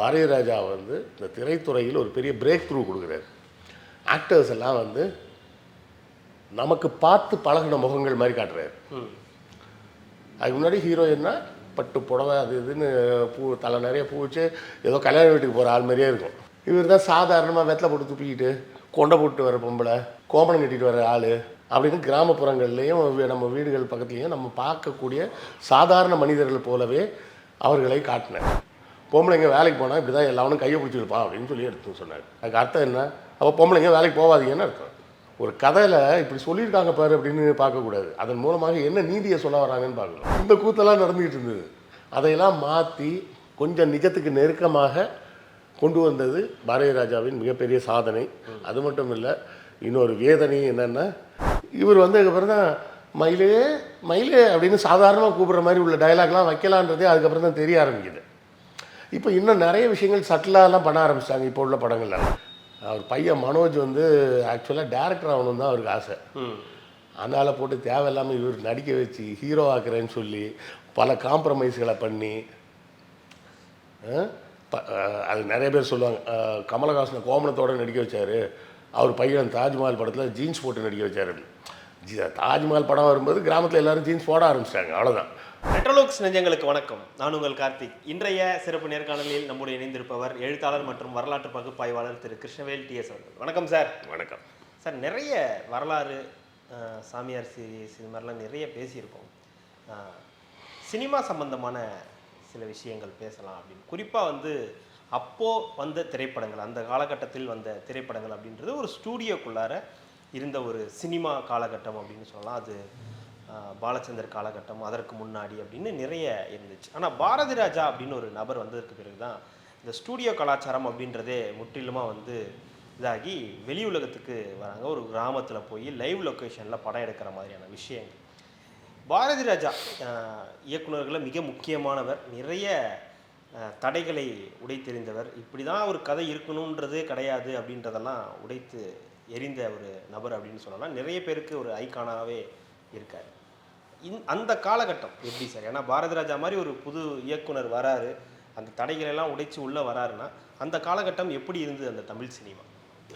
பாரதிய ராஜா வந்து இந்த திரைத்துறையில் ஒரு பெரிய பிரேக் த்ரூ கொடுக்குறாரு. ஆக்டர்ஸ் எல்லாம் வந்து நமக்கு பார்த்து பழகின முகங்கள் மாதிரி காட்டுறாரு. அதுக்கு முன்னாடி ஹீரோயின்னா பட்டு புடவை அது இதுன்னு பூ தலை நிறைய பூ வச்சு ஏதோ கல்யாண வீட்டுக்கு போகிற ஆள் மாதிரியே இருக்கும். இவர் தான் சாதாரணமாக வெத்தலை போட்டு துப்பிக்கிட்டு கொண்டை போட்டு வர பொம்பளை கோமணம் கட்டிட்டு வர ஆள் அப்படின்னு கிராமப்புறங்கள்லேயும் நம்ம வீடுகள் பக்கத்துலேயும் நம்ம பார்க்கக்கூடிய சாதாரண மனிதர்கள் போலவே அவர்களை காட்டினார். பொம்பளைங்க வேலைக்கு போனால் இப்படி தான் எல்லாரும் கையை பிடிச்சி இருப்பான் அப்படின்னு சொல்லி எடுத்து சொன்னார். அதுக்கு அர்த்தம் என்ன? அப்போ பொம்பளைங்க வேலைக்கு போகாதீங்கன்னு அர்த்தம்? ஒரு கதையில் இப்படி சொல்லியிருக்காங்க பாரு அப்படின்னு பார்க்கக்கூடாது. அதன் மூலமாக என்ன நீதியை சொல்ல வராங்கன்னு பார்க்கணும். இந்த கூத்தெல்லாம் நடந்துகிட்டு இருந்தது. அதையெல்லாம் மாற்றி கொஞ்சம் நிஜத்துக்கு நெருக்கமாக கொண்டு வந்தது பாரதிய ராஜாவின் மிகப்பெரிய சாதனை. அது மட்டும் இல்லை இன்னொரு வேதனை என்னென்னா இவர் வந்ததுக்கப்புறம் தான் மயிலே மயிலே அப்படின்னு சாதாரணமாக கூப்பிட்ற மாதிரி உள்ள டயலாக்லாம் வைக்கலான்றதே அதுக்கப்புறம் தான் தெரிய ஆரம்பிக்குது. இப்போ இன்னும் நிறைய விஷயங்கள் சட்டிலாலாம் பண்ண ஆரம்பிச்சிட்டாங்க இப்போ உள்ள படங்கள்ல. அவர் பையன் மனோஜ் வந்து ஆக்சுவலாக டேரக்டர் ஆகணும் தான் அவருக்கு ஆசை. அதனால் போட்டு தேவையில்லாமல் இவர் நடிக்க வச்சு ஹீரோ ஆக்குறேன்னு சொல்லி பல காம்ப்ரமைஸ்களை பண்ணி அது நிறைய பேர் சொல்லுவாங்க. கமலஹாசனை கோமணத்தோட நடிக்க வச்சாரு. அவர் பையன் தாஜ்மஹால் படத்தில் ஜீன்ஸ் போட்டு நடிக்க வச்சாரு ஜி- தாஜ்மஹால் படம் வரும்போது கிராமத்தில் எல்லாரும் ஜீன்ஸ் போட ஆரம்பிச்சிட்டாங்க. அவ்வளோதான் மெட்ரோலோக்ஸ் நெஞ்சங்களுக்கு வணக்கம். நான் உங்கள் கார்த்திக். இன்றைய சிறப்பு நேர்காணலில் நம்முடைய இணைந்திருப்பவர் எழுத்தாளர் மற்றும் வரலாற்று பகுப்பாய்வாளர் திரு கிருஷ்ணவேல் டிஎஸ் அவர்கள். வணக்கம் சார். வணக்கம். சார் நிறைய வரலாறு சாமியார் சீரிஸ் இது மாதிரிலாம் நிறைய பேசியிருக்கோம். சினிமா சம்பந்தமான சில விஷயங்கள் பேசலாம் அப்படின்னு. குறிப்பாக வந்து அப்போ வந்த திரைப்படங்கள் அந்த காலகட்டத்தில் வந்த திரைப்படங்கள் அப்படின்றது ஒரு ஸ்டூடியோக்குள்ளார இருந்த ஒரு சினிமா காலகட்டம் அப்படின்னு சொல்லலாம். அது பாலச்சந்தர் காலகட்டம் அதற்கு முன்னாடி அப்படின்னு நிறைய இருந்துச்சு. ஆனால் பாரதி ராஜா அப்படின்னு ஒரு நபர் வந்ததற்கு பிறகு தான் இந்த ஸ்டூடியோ கலாச்சாரம் அப்படின்றதே முற்றிலுமாக வந்து இதாகி வெளி உலகத்துக்கு வராங்க. ஒரு கிராமத்தில் போய் லைவ் லொக்கேஷனில் படம் எடுக்கிற மாதிரியான விஷயங்கள். பாரதி ராஜா இயக்குநர்களில் இயக்குனர்களில் மிக முக்கியமானவர். நிறைய தடைகளை உடைத்தெறிந்தவர். இப்படி தான் ஒரு கதை இருக்கணுன்றது கிடையாது அப்படின்றதெல்லாம் உடைத்து எரிந்த ஒரு நபர் அப்படின்னு சொல்லலாம். நிறைய பேருக்கு ஒரு ஐக்கானாகவே இருக்கார். இந் அந்த காலகட்டம். எப்படி சார்? ஏன்னா பாரதி ராஜா மாதிரி ஒரு புது இயக்குனர் வராரு. அந்த தடைகள் எல்லாம் உடைச்சு உள்ளே வராருன்னா அந்த காலகட்டம் எப்படி இருந்தது அந்த தமிழ் சினிமா?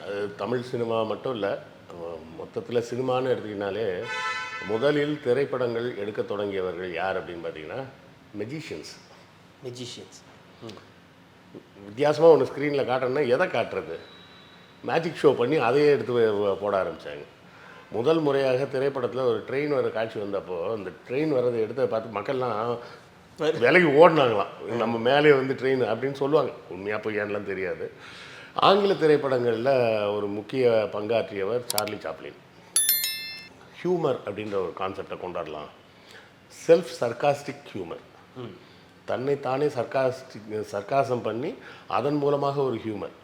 அது தமிழ் சினிமா மட்டும் இல்லை மொத்தத்தில் சினிமான்னு எடுத்திங்கனாலே முதலில் திரைப்படங்கள் எடுக்க தொடங்கியவர்கள் யார் அப்படின்னு பார்த்தீங்கன்னா மெஜிஷியன்ஸ் மெஜிஷியன்ஸ் வித்தியாசமாக ஒன்று ஸ்க்ரீனில் காட்டணும்னா எதை காட்டுறது? மேஜிக் ஷோ பண்ணி அதையே எடுத்து போட ஆரம்பித்தாங்க முதல் முறையாக திரைப்படத்தில் ஒரு ட்ரெயின் வர காட்சி வந்தப்போ அந்த ட்ரெயின் வர்றதை எடுத்து பார்த்து மக்கள்லாம் விலகி ஓடினாங்களாம். நம்ம மேலே வந்து ட்ரெயின் அப்படின்னு சொல்லுவாங்க. உண்மையாக பொய்யான்லாம் தெரியாது. ஆங்கில திரைப்படங்களில் ஒரு முக்கிய பங்காற்றியவர் சார்லி சாப்ளின். ஹியூமர் அப்படின்ற ஒரு கான்செப்டை கொண்டாடலாம். செல்ஃப் சர்காஸ்டிக் ஹியூமர் தன்னைத்தானே சர்காஸ்டிக் சர்க்காசம் பண்ணி அதன் மூலமாக ஒரு ஹியூமர்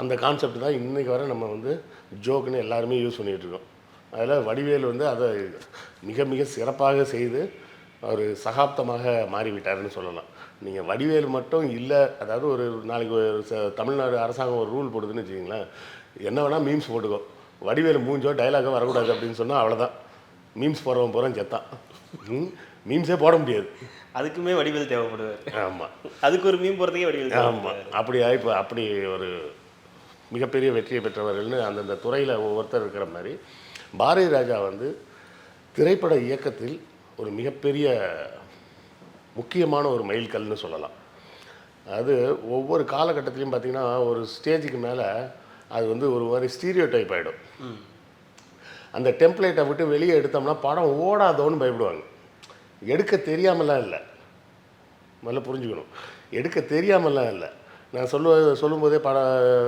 அந்த கான்செப்ட் தான் இன்னைக்கு வரை நம்ம வந்து ஜோக்குன்னு எல்லாருமே யூஸ் பண்ணிகிட்டு இருக்கோம். அதில் வடிவேல் வந்து அதை மிக மிக சிறப்பாக செய்து அவர் சகாப்தமாக மாறிவிட்டாருன்னு சொல்லலாம். நீங்கள் வடிவேல் மட்டும் இல்லை அதாவது ஒரு நாளைக்கு ஒரு ச- தமிழ்நாடு அரசாங்கம் ஒரு ரூல் போடுதுன்னு வச்சுக்கிங்களேன் என்ன வேணால் மீம்ஸ் போட்டுக்கோ. வடிவேல் மூஞ்சோ டைலாகோ வரக்கூடாது அப்படின்னு சொன்னால் அவ்வளோதான் மீம்ஸ் போகிறவன் போகிறவன் செத்தான். மீம்ஸே போட முடியாது. அதுக்குமே வடிவேல் தேவைப்படுவார். ஆமாம் அதுக்கு ஒரு மீன் போகிறதுக்கே வடிவேல் ஆமாம் அப்படி இப்போ அப்படி ஒரு மிகப்பெரிய வெற்றியை பெற்றவர்கள்னு அந்தந்த துறையில் ஒவ்வொருத்தர் இருக்கிற மாதிரி பாரதி ராஜா வந்து திரைப்பட இயக்கத்தில் ஒரு மிகப்பெரிய முக்கியமான ஒரு மைல்கல்னு சொல்லலாம். அது ஒவ்வொரு காலகட்டத்திலையும் பார்த்தீங்கன்னா ஒரு ஸ்டேஜுக்கு மேலே அது வந்து ஒரு மாதிரி ஸ்டீரியோ டைப் ஆகிடும் அந்த டெம்ப்ளேட்டை விட்டு வெளியே எடுத்தோம்னா படம் ஓடாதோன்னு பயப்படுவாங்க. எடுக்க தெரியாமலாம் இல்லை. முதல்ல புரிஞ்சுக்கணும். எடுக்க தெரியாமலாம் இல்லை. நான் சொல்லுவது சொல்லும்போதே பல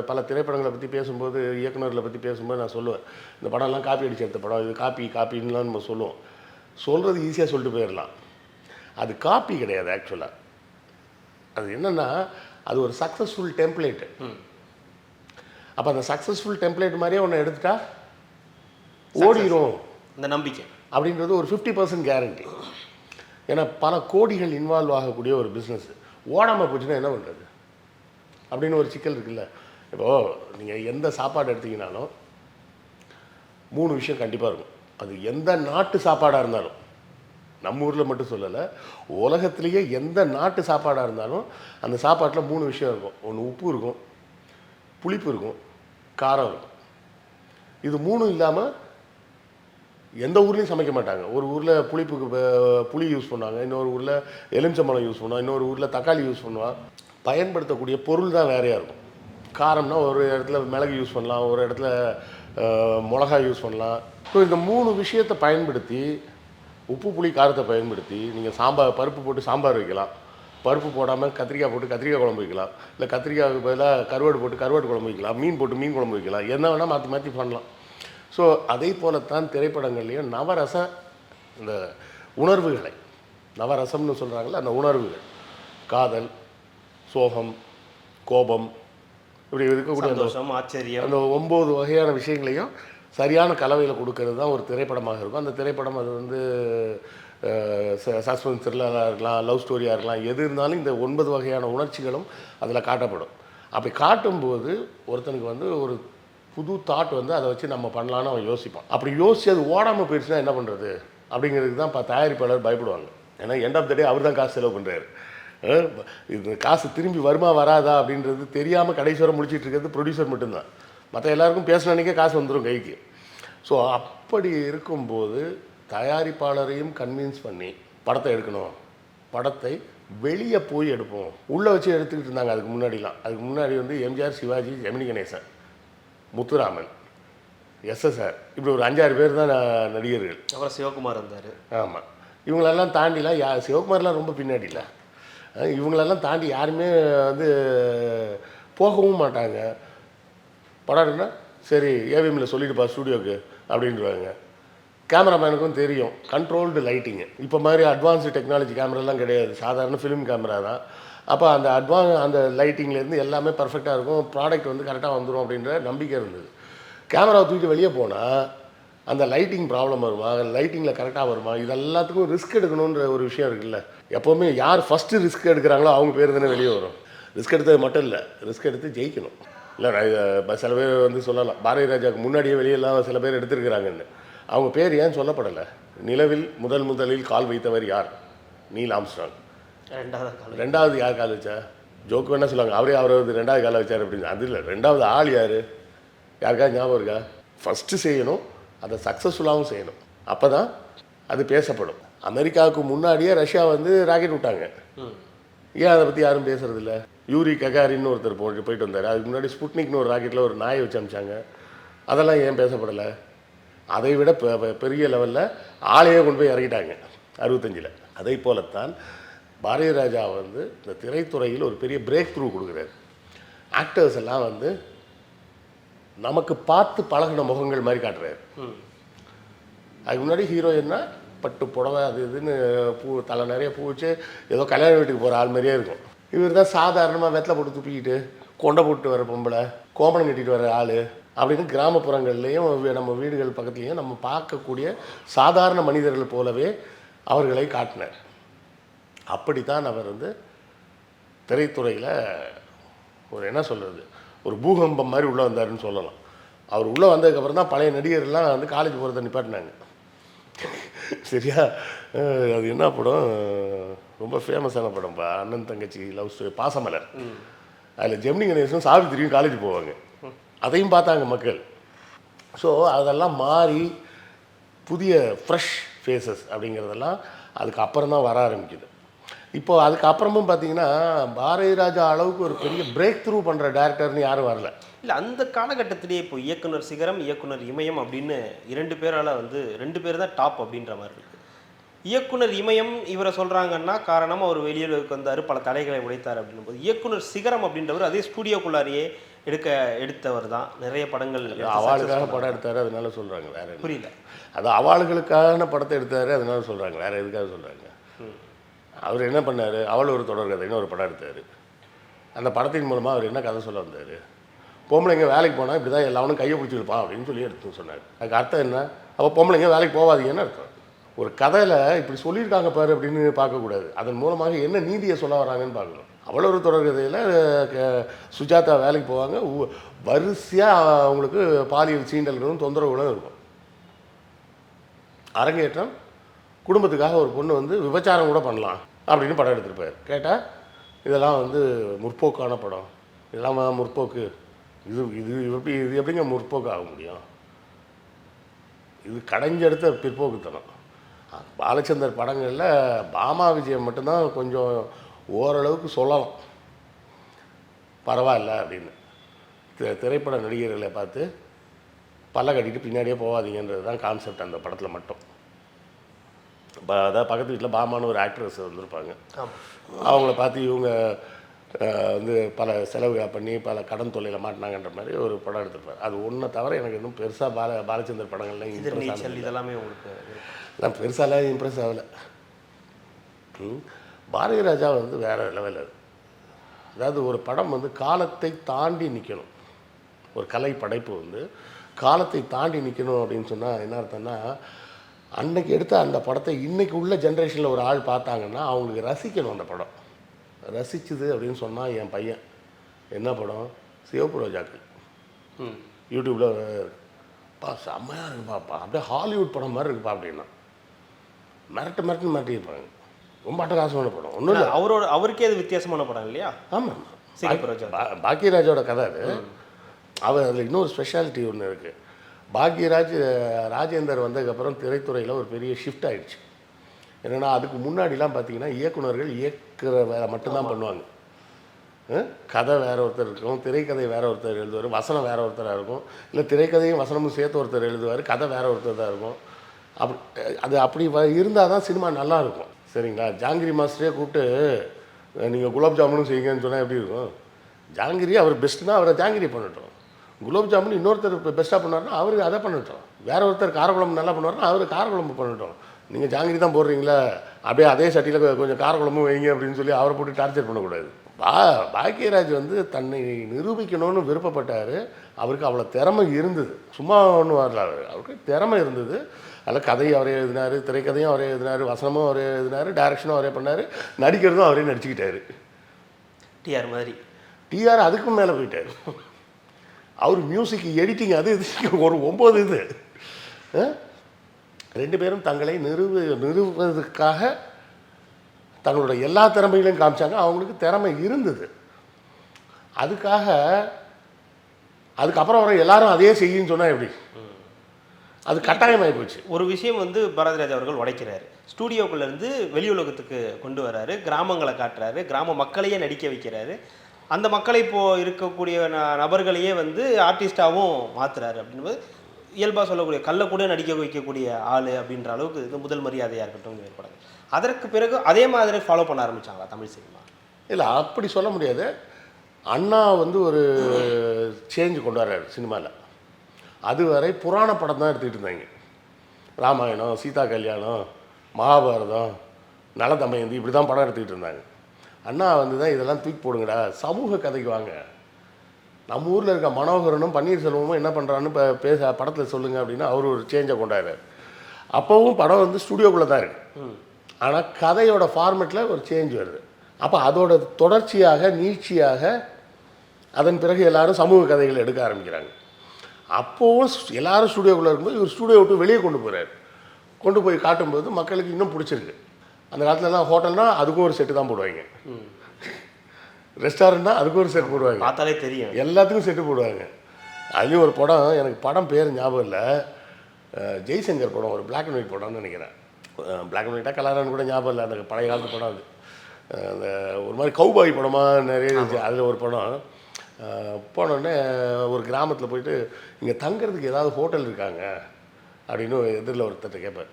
பல திரைப்படங்களை பற்றி பேசும்போது இயக்குனர்களை பற்றி பேசும்போது நான் சொல்லுவேன் இந்த படம்லாம் காப்பி அடிச்சு எடுத்த படம் இது காப்பி காப்பின்லாம் நம்ம சொல்லுவோம். சொல்கிறது ஈஸியாக சொல்லிட்டு போயிடலாம். அது காப்பி கிடையாது ஆக்சுவலாக அது என்னென்னா அது ஒரு சக்ஸஸ்ஃபுல் டெம்ப்ளேட்டு அப்போ அந்த சக்ஸஸ்ஃபுல் டெம்ப்ளேட் மாதிரியே ஒன்று எடுத்துட்டா ஓடிரும். இந்த நம்பிக்கை. அப்படின்றது ஒரு ஃபிஃப்டி பர்சன்ட் கேரண்டி ஏன்னா பல கோடிகள் இன்வால்வ் ஆகக்கூடிய ஒரு பிஸ்னஸ் ஓடாமல் போச்சுன்னா என்ன பண்ணுறது அப்படின்னு ஒரு சிக்கல் இருக்குல்ல. இப்போது நீங்கள் எந்த சாப்பாடு எடுத்தீங்கனாலும் மூணு விஷயம் கண்டிப்பாக இருக்கும். அது எந்த நாட்டு சாப்பாடாக இருந்தாலும் நம்ம ஊரில் மட்டும் சொல்லலை உலகத்திலேயே எந்த நாட்டு சாப்பாடாக இருந்தாலும் அந்த சாப்பாட்டில் மூணு விஷயம் இருக்கும். ஒன்று உப்பு இருக்கும் புளிப்பு இருக்கும் காரம் இருக்கும். இது மூணும் இல்லாமல் எந்த ஊர்லேயும் சமைக்க மாட்டாங்க. ஒரு ஊரில் புளிப்புக்கு புளி யூஸ் பண்ணுவாங்க இன்னொரு ஊரில் எலுமிச்சம்பழம் யூஸ் பண்ணுவாங்க இன்னொரு ஊரில் தக்காளி யூஸ் பண்ணுவாங்க. பயன்படுத்தக்கூடிய பொருள் தான் வேறையாக இருக்கும். காரம்னா ஒரு இடத்துல மிளகு யூஸ் பண்ணலாம் ஒரு இடத்துல மிளகாய் யூஸ் பண்ணலாம். ஸோ இந்த மூணு விஷயத்தை பயன்படுத்தி உப்பு புளி காரத்தை பயன்படுத்தி நீங்கள் சாம்பார் பருப்பு போட்டு சாம்பார் வைக்கலாம். பருப்பு போடாமல் கத்திரிக்காய் போட்டு கத்திரிக்காய் குழம்பு வைக்கலாம். இல்லை கத்திரிக்காய்க்கு பதிலாக கருவாடு போட்டு கருவாடு குழம்பு வைக்கலாம். மீன் போட்டு மீன் குழம்பு வைக்கலாம். என்ன வேணால் மாற்றி மாற்றி பண்ணலாம். ஸோ அதே போலத்தான் திரைப்படங்கள்லேயும் நவரச இந்த உணர்வுகளை நவரசம்னு சொல்கிறாங்களே அந்த உணர்வுகள். காதல் சோகம் கோபம் இப்படி இருக்கக்கூடிய சந்தோஷம் ஆச்சரியம். அந்த ஒம்பது வகையான விஷயங்களையும் சரியான கலவையில் கொடுக்கறது தான் ஒரு திரைப்படமாக இருக்கும். அந்த திரைப்படம் அது வந்து சஸ்பென்ஸ் த்ரில்லராக இருக்கலாம் லவ் ஸ்டோரியாக இருக்கலாம் எது இருந்தாலும் இந்த ஒன்பது வகையான உணர்ச்சிகளும் அதில் காட்டப்படும். அப்படி காட்டும்போது ஒருத்தனுக்கு வந்து ஒரு புது தாட் வந்து அதை வச்சு நம்ம பண்ணலான்னு அவன் யோசிப்பான். அப்படி யோசிச்சு அது ஓடாமல் போயிடுச்சுன்னா என்ன பண்ணுறது அப்படிங்கிறதுக்கு தான் இப்போ தயாரிப்பாளர் பயப்படுவாங்க. ஏன்னா எண்ட் ஆஃப் த டே அவர் தான் காசு செலவு பண்ணுறாரு இது காசு திரும்பி வருமா வராதா அப்படின்றது தெரியாமல் கடைசி வரை முடிச்சிட்டு இருக்கிறது ப்ரொடியூசர் மட்டும்தான். மற்ற எல்லாருக்கும் பேசின அன்னைக்கே காசு வந்துடும் கைக்கு. ஸோ அப்படி இருக்கும்போது தயாரிப்பாளரையும் கன்வின்ஸ் பண்ணி படத்தை எடுக்கணும். படத்தை வெளியே போய் எடுப்போம். உள்ளே வச்சு எடுத்துக்கிட்டு இருந்தாங்க அதுக்கு முன்னாடிலாம். அதுக்கு முன்னாடி வந்து எம்ஜிஆர் சிவாஜி ஜெமினி கணேசன் முத்துராமன் எஸ்எஸ்ஆர். இப்படி ஒரு அஞ்சாறு பேர் தான் நடிகர்கள். அப்புறம் சிவகுமார் வந்தார் ஆமாம் இவங்களெல்லாம் தாண்டிலாம் யா சிவகுமார்லாம் ரொம்ப பின்னாடில அஹ் இவங்களெல்லாம் தாண்டி யாருமே வந்து போகவும் மாட்டாங்க. படம்னா சரி ஏவிஎம்மில் சொல்லிட்டுப்பா ஸ்டூடியோக்கு அப்படின்றாங்க கேமராமேனுக்கும் தெரியும். கண்ட்ரோல்டு லைட்டிங்கு இப்போ மாதிரி அட்வான்ஸு டெக்னாலஜி கேமராலாம் கிடையாது. சாதாரண ஃபிலிம் கேமரா தான். அப்போ அந்த அட்வான் அந்த லைட்டிங்லேருந்து எல்லாமே பர்ஃபெக்டாக இருக்கும். ப்ராடக்ட் வந்து கரெக்டாக வந்துடும் அப்படின்ற நம்பிக்கை இருந்தது. கேமராவை தூக்கிட்டு வெளியே போனால் அந்த லைட்டிங் ப்ராப்ளம் வருமா? லைட்டிங்கில் கரெக்டாக வருமா? இது எல்லாத்துக்கும் ரிஸ்க் எடுக்கணுன்ற ஒரு விஷயம் இருக்குல்ல. எப்போவுமே யார் ஃபஸ்ட்டு ரிஸ்க் எடுக்கிறாங்களோ அவங்க பேர் தானே வெளியே வரும். ரிஸ்க் எடுத்தது மட்டும் இல்லை ரிஸ்க் எடுத்து ஜெயிக்கணும். இல்லை சில பேர் வந்து சொல்லலாம். பாரதி ராஜாவுக்கு முன்னாடியே வெளியெல்லாம் சில பேர் எடுத்திருக்கிறாங்கன்னு. அவங்க பேர் ஏன் சொல்லப்படலை? நிலவில் முதல் முதலில் கால் வைத்தவர் யார்? Neil Armstrong. ரெண்டாவது ரெண்டாவது யார் கால் வச்சா? ஜோக்கு வேணா சொல்லுவாங்க. அவரே அவரை வந்து ரெண்டாவது காலை வச்சார் அப்படின்னு. அது இல்லை ரெண்டாவது ஆள் யார்? யாருக்கா? ஞாபகம் இருக்கா? ஃபஸ்ட்டு செய்யணும் அதை சக்ஸஸ்ஃபுல்லாகவும் செய்யணும். அப்போ தான் அது பேசப்படும். அமெரிக்காவுக்கு முன்னாடியே ரஷ்யா வந்து ராக்கெட் விட்டாங்க. ஏன் அதை பற்றி யாரும் பேசுறதில்ல? யூரி ககாரின்னு ஒருத்தர் போய் போயிட்டு வந்தார். அதுக்கு முன்னாடி ஸ்புட்னிக்னு ஒரு ராக்கெட்டில் ஒரு நாயை வச்சு அமிச்சாங்க. அதெல்லாம் ஏன் பேசப்படலை? அதை விட பெரிய லெவலில் ஆளையே கொண்டு போய் இறக்கிட்டாங்க அறுபத்தஞ்சில். அதை போலத்தான் பாரதி ராஜா வந்து இந்த திரைத்துறையில் ஒரு பெரிய பிரேக் த்ரூ கொடுக்குறாரு. ஆக்டர்ஸ் எல்லாம் வந்து நமக்கு பார்த்து பழகின முகங்கள் மாதிரி காட்டுறாரு. அதுக்கு முன்னாடி ஹீரோயின்னா பட்டு புடவை அது இதுன்னு பூ தலை நிறைய பூ வச்சு ஏதோ கல்யாண வீட்டுக்கு போகிற ஆள் மாதிரியே இருக்கும். இவர் தான் சாதாரணமாக வெத்தலை போட்டு துப்பிக்கிட்டு கொண்டை போட்டு வர பொம்பளை கோமணம் கட்டிட்டு வர ஆள் அப்படின்னு கிராமப்புறங்கள்லேயும் நம்ம வீடுகள் பக்கத்துலேயும் நம்ம பார்க்கக்கூடிய சாதாரண மனிதர்கள் போலவே அவர்களை காட்டினார். அப்படித்தான் அவர் வந்து திரைத்துறையில் ஒரு என்ன சொல்கிறது ஒரு பூகம்பம் மாதிரி உள்ளே வந்தாருன்னு சொல்லலாம். அவர் உள்ளே வந்ததுக்கப்புறம் தான் பழைய நடிகர்லாம் வந்து காலேஜ் போகிறத நிப்பாட்டினாங்க. சரியா? அது என்ன படம்? ரொம்ப ஃபேமஸான படம்ப்பா அண்ணன் தங்கச்சி லவ் ஸ்டோரி பாசமலர். அதில் ஜெமினி கணேசனும் சாவித்திரியும் காலேஜ் போவாங்க. அதையும் பார்த்தாங்க மக்கள். ஸோ அதெல்லாம் மாறி புதிய ஃப்ரெஷ் ஃபேஸஸ் அப்படிங்கிறதெல்லாம் அதுக்கு அப்புறம் தான் வர ஆரம்பிக்குது. இப்போ அதுக்கு அப்புறமும் பார்த்தீங்கன்னா பாரதி ராஜா அளவுக்கு ஒரு பெரிய பிரேக் த்ரூ பண்ணுற டேரக்டர்னு யாரும் வரல. இல்லை அந்த காலகட்டத்திலேயே இப்போ இயக்குனர் சிகரம் இயக்குனர் இமயம் அப்படின்னு இரண்டு பேரால வந்து ரெண்டு பேர் தான் டாப் அப்படின்ற மாதிரி இருக்கு. இயக்குனர் இமயம் இவரை சொல்றாங்கன்னா காரணம் அவர் வெளியூருக்கு வந்தார் பல தடைகளை உடைத்தார் அப்படின்னும் போது இயக்குனர் சிகரம் அப்படின்றவர் அதே ஸ்டூடியோக்குள்ளாரியே எடுக்க எடுத்தவர் தான். நிறைய படங்கள் அவாளுக்காக success படம் எடுத்தாரு அதனால சொல்கிறாங்க வேற புரியல. அது அவாளுகளுக்கான படத்தை எடுத்தாரு அதனால சொல்கிறாங்க வேற எதுக்காக சொல்கிறாங்க அவர் என்ன பண்ணார்? அவள் ஒரு தொடர் கதைன்னு ஒரு படம் எடுத்தார். அந்த படத்தின் மூலமாக அவர் என்ன கதை சொல்ல வந்தார்? பொம்பளைங்க வேலைக்கு போனால் இப்படி தான் எல்லாவனும் கையை பிடிச்சிருப்பான் அப்படின்னு சொல்லி எடுத்து சொன்னார். அதுக்கு அர்த்தம் என்ன? அப்போ பொம்பளைங்க வேலைக்கு போகாதீங்கன்னு அர்த்தம்? ஒரு கதையில் இப்படி சொல்லியிருக்காங்க பாரு அப்படின்னு பார்க்கக்கூடாது அதன் மூலமாக என்ன நீதியை சொல்ல வராங்கன்னு பார்க்கணும். அவ்வளோ ஒரு தொடர் கதையில் க- சுஜாதா வேலைக்கு போவாங்க. வரிசையாக அவங்களுக்கு பாலியல் சீண்டல்களும் தொந்தரவுகளும் இருக்கும். அரங்கேற்றம் குடும்பத்துக்காக ஒரு பொண்ணு வந்து விபச்சாரம் கூட பண்ணலாம் அப்படின்னு படம் எடுத்திருப்பார். கேட்டால் இதெல்லாம் வந்து முற்போக்கான படம். இதெல்லாம் முற்போக்கு. இது இது எப்படி இது எப்படிங்க முற்போக்கு ஆக முடியும்? இது கடைஞ்செடுத்த பிற்போக்குத்தனம். பாலச்சந்தர் படங்களில் பாமா விஜயம் மட்டும்தான் கொஞ்சம் ஓரளவுக்கு சொல்லலாம். பரவாயில்ல அப்படின்னு. திரைப்பட நடிகர்களை பார்த்து பல்ல கட்டிட்டு பின்னாடியே போகாதீங்கன்றது தான் கான்செப்ட் அந்த படத்தில் மட்டும். அதாவது பக்கத்து வீட்டில் பாமான்னு ஒரு ஆக்ட்ரஸ் வந்திருப்பாங்க. அவங்கள பார்த்து இவங்க வந்து பல செலவுகளை பண்ணி பல கடன் தொல்லையில் மாட்டினாங்கன்ற மாதிரி ஒரு படம் எடுத்திருப்பார். அது ஒன்றை தவிர எனக்கு இன்னும் பெருசாக பால பாலச்சந்தர் படங்கள்லாம் இம்ப்ரெஸ் இதெல்லாமே உங்களுக்கு. நான் பெருசாலாம் இம்ப்ரெஸ் ஆகலை. பாரதி ராஜா வந்து வேற லெவல் அது. அதாவது ஒரு படம் வந்து காலத்தை தாண்டி நிற்கணும் ஒரு கலை படைப்பு வந்து காலத்தை தாண்டி நிற்கணும் அப்படின்னு சொன்னால் என்ன அர்த்தம்னா அன்னைக்கு எடுத்த அந்த படத்தை இன்னைக்கு உள்ள ஜென்ரேஷனில் ஒரு ஆள் பார்த்தாங்கன்னா அவங்களுக்கு ரசிக்கணும் அந்த படம். ரசிச்சுது அப்படின்னு சொன்னால் என் பையன். என்ன படம்? சிவப்பு ரோஜாக்கள். ம். யூடியூப்பில் பா செம்மையாக இருக்குப்பாப்பா. அப்படியே ஹாலிவுட் படம் மாதிரி இருக்குப்பா அப்படின்னா. மிரட்டு மிரட்டு மிரட்டியிருப்பாங்க. ரொம்ப அட்டகாசமான படம். ஒன்றும் இல்லை அவரோட அவருக்கே அது வித்தியாசமான படம் இல்லையா? ஆமாம் சிகப்பு ரோஜா. பாக்கியராஜோட கதை அது. அவர் அதில் இன்னொரு ஸ்பெஷாலிட்டி ஒன்று இருக்குது பாக்யராஜ் ராஜேந்தர் வந்ததுக்கப்புறம் திரைத்துறையில் ஒரு பெரிய ஷிஃப்ட் ஆயிடுச்சு. என்னென்னா அதுக்கு முன்னாடிலாம் பார்த்தீங்கன்னா இயக்குனர்கள் இயக்குற வேலை மட்டும்தான் பண்ணுவாங்க. கதை வேற ஒருத்தர் இருக்கும் திரைக்கதை வேற ஒருத்தர் எழுதுவார் வசனம் வேற ஒருத்தராக இருக்கும் இல்லை திரைக்கதையும் வசனமும் சேர்த்து ஒருத்தர் எழுதுவார் கதை வேற ஒருத்தர் தான் இருக்கும். அப்படி அது அப்படி இருந்தால் தான் சினிமா நல்லா இருக்கும். சரிங்களா? ஜாங்கிரி மாஸ்டரே கூப்பிட்டு நீங்கள் குலாப் ஜாமுனும் செய்யுங்கன்னு சொன்னால் எப்படி இருக்கும்? ஜாங்கிரி அவர் பெஸ்ட்னா அவரை ஜாங்கிரி பண்ணட்டும். குலாப் ஜாமுன் இன்னொருத்தர் இப்போ பெஸ்ட்டாக பண்ணாருன்னா அவருக்கு அதை பண்ணட்டும் வேற ஒருத்தர் காரக்குழம்பு நல்லா பண்ணுவாருன்னா அவர் காரக்குழம்பு பண்ணட்டும் நீங்கள் ஜாங்கிரி தான் போடுறீங்களா அப்படியே அதே சட்டியில் கொஞ்சம் காரக்குழம்பு வைங்க அப்படின்னு சொல்லி அவரை போட்டு டார்ச்சர் பண்ணக்கூடாது. பா பாக்கியராஜ் வந்து தன்னை நிரூபிக்கணும்னு விருப்பப்பட்டார். அவருக்கு அவ்வளோ திறமை இருந்தது. சும்மா ஒன்றும் வரல அவர். அவருக்கு திறமை இருந்தது. அதில் கதையும் அவரே எழுதினார் திரைக்கதையும் அவரே எழுதினார் வசனமும் அவரே எழுதினார் டைரக்ஷனும் அவரே பண்ணார். நடிக்கிறதும் அவரே நடிச்சுக்கிட்டாரு. டிஆர் மாதிரி. டிஆர் அதுக்கும் மேலே போயிட்டார். அவர் மியூசிக் எடிட்டிங் அது இது ஒரு ஒம்பது இது. ரெண்டு பேரும் தங்களை நிறுவு நிறுவுவதற்காக தங்களோட எல்லா திறமைகளையும் காமிச்சாங்க. அவங்களுக்கு திறமை இருந்தது. அதுக்காக அதுக்கப்புறம் வர எல்லாரும் அதே செய்யுன்னு சொன்னால் எப்படி? அது கட்டாயமாகி போச்சு. ஒரு விஷயம் வந்து பாரதிராஜ் அவர்கள் உடைக்கிறார். ஸ்டூடியோக்குள்ளேருந்து வெளி உலகத்துக்கு கொண்டு வராரு. கிராமங்களை காட்டுறாரு. கிராம மக்களையே நடிக்க வைக்கிறாரு. அந்த மக்களை இப்போ இருக்கக்கூடிய ந- நபர்களையே வந்து ஆர்டிஸ்டாகவும் மாத்துறாரு அப்படின்போது இயல்பாக சொல்லக்கூடிய கல்ல கூட நடிக்க வைக்கக்கூடிய ஆள் அப்படின்ற அளவுக்கு இது முதல் மரியாதையாக இருக்கட்டும் ஏற்படாது அதற்கு பிறகு அதே மாதிரி ஃபாலோ பண்ண ஆரம்பிச்சாங்களா தமிழ் சினிமா? இல்லை அப்படி சொல்ல முடியாது. அண்ணா வந்து ஒரு சேஞ்ச் கொண்டு வர்றாரு சினிமாவில் அதுவரை புராண படம் தான் எடுத்துக்கிட்டு இருந்தாங்க. ராமாயணம் சீதா கல்யாணம் மகாபாரதம் நலதமயந்தி இப்படி தான் படம் எடுத்துக்கிட்டு இருந்தாங்க. அண்ணா வந்து தான் இதெல்லாம் தூக்கி போடுங்கடா. சமூக கதைக்கு வாங்க. நம்ம ஊரில் இருக்க மனோகரனும் பன்னீர்செல்வமும் என்ன பண்ணுறான்னு இப்போ பேச படத்தில் சொல்லுங்கள் அப்படின்னு அவர் ஒரு சேஞ்சை கொண்டாடுறாரு. அப்போவும் படம் வந்து ஸ்டுடியோக்குள்ளே தான் இருக்குது ஆனால் கதையோட ஃபார்மேட்டில் ஒரு சேஞ்ச் வருது. அப்போ அதோட தொடர்ச்சியாக நீட்சியாக அதன் பிறகு எல்லாரும் சமூக கதைகள் எடுக்க ஆரம்பிக்கிறாங்க. அப்போவும் எல்லாரும் ஸ்டுடியோக்குள்ளே இருக்கும்போது இவர் ஸ்டுடியோ விட்டு வெளியே கொண்டு போகிறார் கொண்டு போய் காட்டும்போது மக்களுக்கு இன்னும் பிடிச்சிருக்கு. அந்த காலத்துலலாம் ஹோட்டல்னா அதுக்கும் ஒரு செட்டு தான் போடுவாங்க. ரெஸ்டாரண்ட்னா அதுக்கும் ஒரு செட் போடுவாங்க. பார்த்தாலே தெரியும். எல்லாத்துக்கும் செட்டு போடுவாங்க. அதுலேயும் ஒரு படம் எனக்கு படம் பேர் ஞாபகம் இல்லை. ஜெய்சங்கர் படம் ஒரு பிளாக் அண்ட் ஒயிட் படம்னு நினைக்கிறேன். பிளாக் அண்ட் ஒயிட்டாக கலரான்னு கூட ஞாபகம் இல்லை அந்த பழைய காலத்து படம் அது. அந்த ஒரு மாதிரி கௌபாய் படமாக நிறைய இருந்துச்சு. அதில் ஒரு படம். போனோடனே ஒரு கிராமத்தில் போயிட்டு இங்கே தங்குறதுக்கு ஏதாவது ஹோட்டல் இருக்காங்க? அப்படின்னு எதிரில் ஒருத்தர்கிட்ட கேட்பார்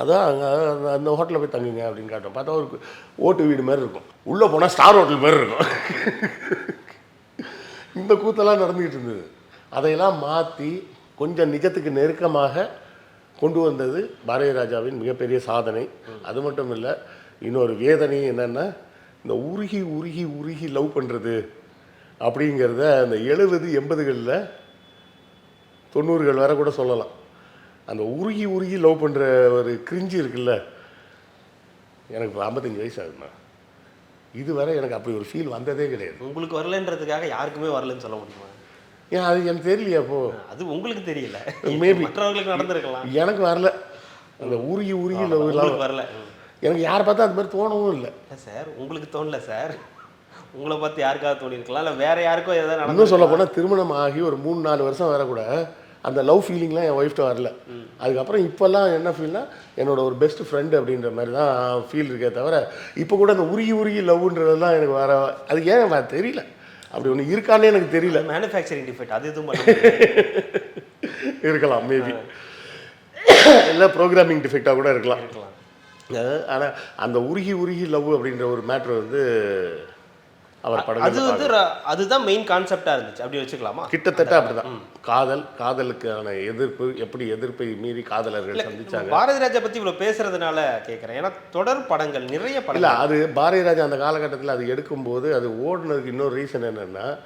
அதான் அங்கே அந்த அந்த ஹோட்டலில் போய் தங்குங்க அப்படின்னு காட்டும். பார்த்தா ஒரு ஓட்டு வீடு மாதிரி இருக்கும். உள்ளே போனால் ஸ்டார் ஹோட்டல் மாதிரி இருக்கும். இந்த கூத்தெல்லாம் நடந்துக்கிட்டு இருந்தது. அதையெல்லாம் மாற்றி கொஞ்சம் நிஜத்துக்கு நெருக்கமாக கொண்டு வந்தது பாரதி ராஜாவின் மிகப்பெரிய சாதனை. அது மட்டும் இல்லை இன்னொரு வேதனை என்னென்னா இந்த உருகி உருகி உருகி லவ் பண்ணுறது அப்படிங்கிறத அந்த எழுபது எண்பதுகளில் தொண்ணூறுகள் வரை கூட சொல்லலாம். அந்த உருகி உருகி லவ் பண்ணுற ஒரு கிரிஞ்சி இருக்குல்ல? எனக்கு இப்போ ஐம்பத்தஞ்சு வயசு ஆகுதுண்ணா இதுவரை எனக்கு அப்படி ஒரு ஃபீல் வந்ததே கிடையாது. உங்களுக்கு வரலன்றதுக்காக யாருக்குமே வரலன்னு சொல்ல முடியுமா? ஏன் அது எனக்கு தெரியலையா அப்போ. அது உங்களுக்கு தெரியல. Maybe. மற்றவர்களுக்கு நடந்திருக்கலாம். எனக்கு வரல. அந்த உருகி உருகி லவ் வரல. எனக்கு யாரை பார்த்தா அது மாதிரி தோணவும் இல்லை. சார் உங்களுக்கு தோணல சார். உங்களை பார்த்து யாருக்காவது தோணி இருக்கலாம் இல்லை வேற யாருக்கும் ஏதாவது இன்னும் சொல்ல போனால் திருமணம் ஆகி ஒரு மூணு நாலு வருஷம் வர கூட அந்த லவ் ஃபீலிங்லாம் என் ஒய்ஃப்ட்ட வரல. அதுக்கப்புறம் இப்போல்லாம் என்ன ஃபீல்னா என்னோட ஒரு பெஸ்ட் ஃப்ரெண்டு அப்படின்ற மாதிரி தான் ஃபீல் இருக்கே தவிர இப்போ கூட அந்த உருகி உருகி லவ்ன்றதெல்லாம் எனக்கு வர அது ஏன் தெரியல. அப்படி ஒன்று இருக்கானே எனக்கு தெரியல. மேனுஃபேக்சரிங் டிஃபெக்ட் அது எதுவும். இருக்கலாம் மேபி இல்லை ப்ரோக்ராமிங் டிஃபெக்டாக கூட இருக்கலாம். இருக்கலாம். ஆனால் அந்த உருகி உருகி லவ் அப்படின்ற ஒரு மேட்ரு வந்து அவர் அது படங்கள் வந்து ர- அதுதான் மெயின் கான்செப்டா இருந்துச்சு. அப்படி வச்சுக்கலாமா? கிட்டத்தட்ட அப்படிதான். காதல் காதலுக்கான எதிர்ப்பு எப்படி எதிர்ப்பை மீறி காதலர்கள் சந்திச்சாங்க. பாரதி ராஜா பத்தி இவ்வளவு பேசுறதுனால கேக்குறேன். ஏன்னா தொடர் படங்கள் நிறைய இல்ல படங்கள். அது பாரதி ராஜா அந்த காலகட்டத்தில் அது எடுக்கும்போது அது ஓடுனதுக்கு இன்னொரு ரீசன் என்னன்னா